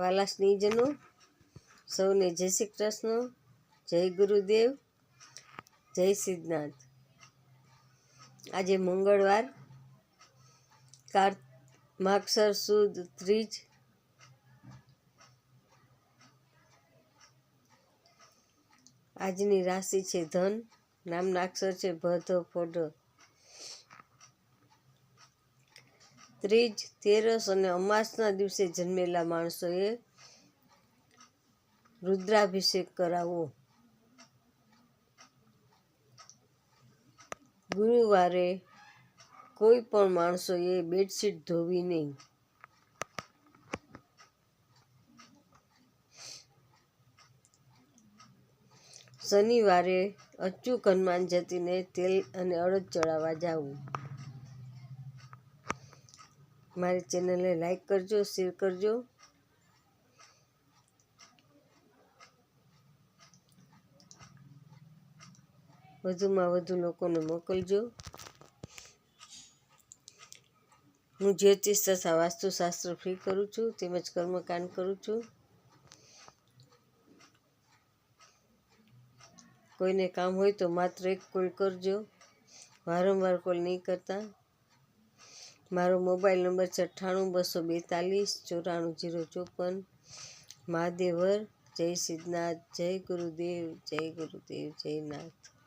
વાલા સ્નેહીજનો સૌને જય શ્રી કૃષ્ણ, જય ગુરુદેવ, જય સિદ્ધનાથ. આજે મંગળવાર, કાર, માગસર સુદ ત્રીજ, આજની રાશિ છે ધન, નામના અક્ષર છે ભધો ફોડ ત્રીજ તેરસ અને અમાસના દિવસે જન્મેલા માણસોએ રુદ્રાભિષેક કરાવવો. ગુરુવારે કોઈ પણ માણસોએ બેડશીટ ધોવી નહીં. શનિવારે અચૂક હનુમાન જતીને તેલ અને અડદ ચડાવવા જવું. મારી ચેનલને લાઈક કરજો, શેર કરજો. વધુમાં વધુ લોકોને મોકલજો. હું જ્યોતિષ તથા વાસ્તુશાસ્ત્ર ફ્રી કરું છું, તેમજ કર્મકાંડ કરું છું. કોઈને કામ હોય તો માત્ર એક કોલ કરજો. વારંવાર કોલ નહીં કરતા. મારો મોબાઈલ નંબર છે અઠ્ઠાણું બસો બેતાલીસ ચોરાણું જીરો ચોપન. મહાદેવર, જય સિદ્ધનાથ, જય ગુરુદેવ જય ગુરુદેવ, જય નાથ.